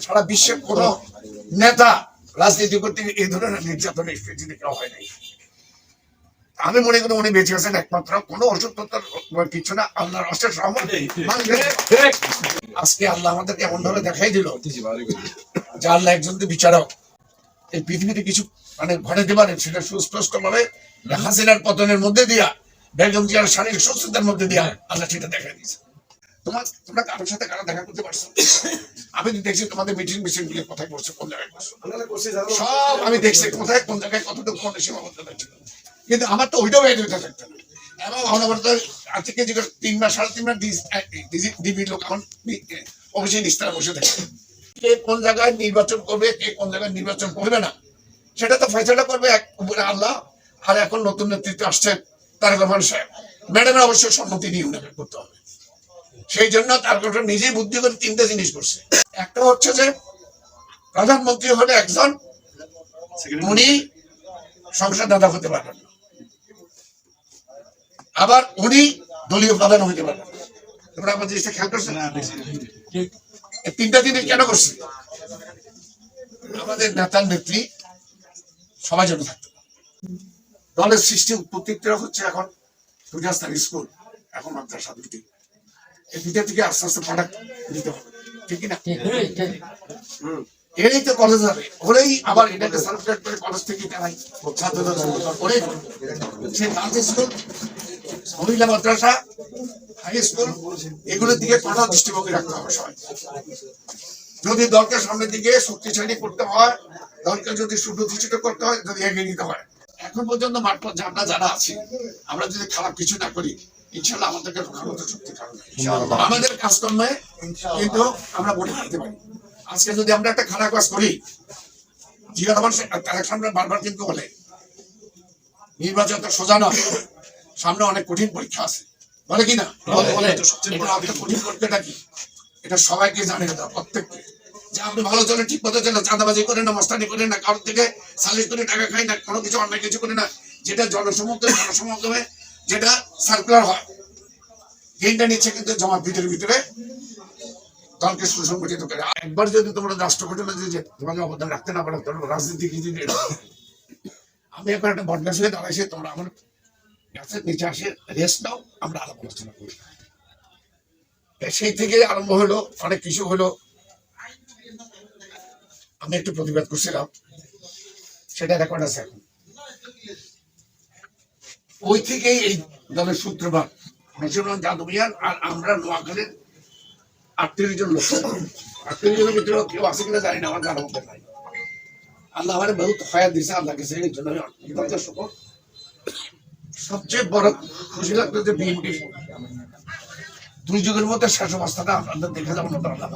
সারা বিশ্বের কোন নেতা রাজনীতি করতে এই ধরনের নির্যাতনের পৃথিবীতে কেউ হয় নাই। আমি মনে করি উনি বেঁচে আছেন একমাত্র। কোনো অসুস্থতার কিছু না আল্লাহর অশেষ আজকে আল্লাহ আমাদেরকে এমন ভাবে দেখাই দিল যে আল্লাহ একজন বিচারক। এই পৃথিবীতে কিছু মানে ঘটাতে পারে সেটা সুস্পষ্ট ভাবে হাসিনার পতনের মধ্যে দিয়া বেগম জিয়ার শারীরিক সুস্থতার মধ্যে দিয়া আল্লাহ সেটা দেখা দিয়েছে তোমার তোমরা কারোর সাথে কারও দেখা করতে পারছ আমি দেখছি তোমাদের মিটিং মিটিংগুলো কোথায় করছ কোন জায়গায় করছ সব আমি দেখছি কোথায় কোন জায়গায় কতটুকু কোন সীমাবদ্ধতা ছিল। কিন্তু আমার তো ওইটাও হতে থাকতো না এবং অনবরত আজকে যে তিন মাস সাড়ে তিন মাস লোক এখন অফিসে নিস্তারা বসে থাকে। কে কোন জায়গায় নির্বাচন করবে কে কোন জায়গায় নির্বাচন করবে না সেটা তো ফয়সলা করবে এক উপরে আল্লাহ। আর এখন নতুন নেতৃত্ব আসছে তার রহমান সাহেব। ম্যাডামের অবশ্যই সম্মতি নিয়ে উনাকে করতে হবে। সেই জন্য তার কথা নিজেই বুদ্ধি করে তিনটা জিনিস করছে। একটা হচ্ছে যে প্রধানমন্ত্রী হলে একজন উনি সংসদ দাদা হতে পারবেন না। আবার উনি দলীয় প্রধান হতে পারবেন না। তোমরা আমার জিনিসটা খেয়াল করছ? এই তিনটা জিনিস কেন করছে? আমাদের নেতার নেত্রী সবাই জন্য থাকতে। দলের সৃষ্টি উৎপত্তিটা হচ্ছে এখন দুটা স্কুল এখন মাদ্রাসা দুটি। এই দুটা থেকে আস্তে আস্তে প্রোডাক্ট দিতে হবে ঠিক না। এরই তো কলেজ হবে। আবার এটাকে সার্টিফিকেট করে কলেজ থেকে ছাত্রদের করে সে স্কুল মহিলা মাদ্রাসা হাই স্কুল এগুলোর দিকে দৃষ্টিভঙ্গি রাখতে হবে সবাই। যদি দলকে সামনের দিকে শক্তিশালী করতে হয় দলকে যদি সুপ্রতিষ্ঠিত করতে হয় যদি এগিয়ে নিতে হয়। এখন পর্যন্ত মাঠ পর্যায়ে আমরা যারা আছি আমরা যদি খারাপ কিছু না করি ইনশাল্লাহ আমাদেরকে রক্ষা করতে শক্তি কারণ আমাদের কাজকর্মে কিন্তু আমরা বলে থাকতে পারি। আজকে যদি আমরা একটা খারাপ কাজ করি জিয়া রহমান তারেক সামনে বারবার কিন্তু বলে নির্বাচন তো সোজা নয় সামনে অনেক কঠিন পরীক্ষা আছে। বলে কি না? কঠিন পরীক্ষাটা কি? এটা সবাইকে জানিয়ে দাও প্রত্যেককে। যে আপনি ভালো চলে ঠিক মতো চলে চাঁদাবাজি করেন না মস্তানি করেন না কারোর থেকে সালিশ করে টাকা খাই না কোনো কিছু অন্যায় কিছু করে না যেটা জনসমুদ্রে জনসমাগমে যেটা সার্কুলার হয়। তিনটা নিচ্ছে কিন্তু জমা ভিতরে ভিতরে দলকে সুসংগঠিত করে। একবার যদি তোমরা রাষ্ট্র গঠনে যে তোমাকে অবদান রাখতে না পারো, তোমরা রাজনীতি আমি এখন একটা বদলা হয়ে দাঁড়াইছি তোমরা আমার গাছের নিচে আসে রেস্ট নাও, আমরা আলাপ আলোচনা করি। সেই থেকে আরম্ভ হলো, অনেক কিছু হলো। আমি একটু প্রতিবাদ করছিলাম। সেটা রেকর্ড আছে এখন। ওই থেকেই এই দলের সূত্রপাত। মুসলমান যাদবিয়ান আর আমরা নোয়াখালীর আটত্রিশ জন লোক। আটত্রিশ জনের ভিতরে কেউ আছে কিনা জানি না, আমার মধ্যে নাই। আল্লাহ আমার বহুত হয়াত দিছে, আল্লাহকে সেই জন্য আমি কৃতজ্ঞ, শুকর। সবচেয়ে বড় খুশি লাগতো যে বিএনপি দুই যুগের মধ্যে শেষ অবস্থাটা আপনাদের দেখে যাব না আল্লাহ।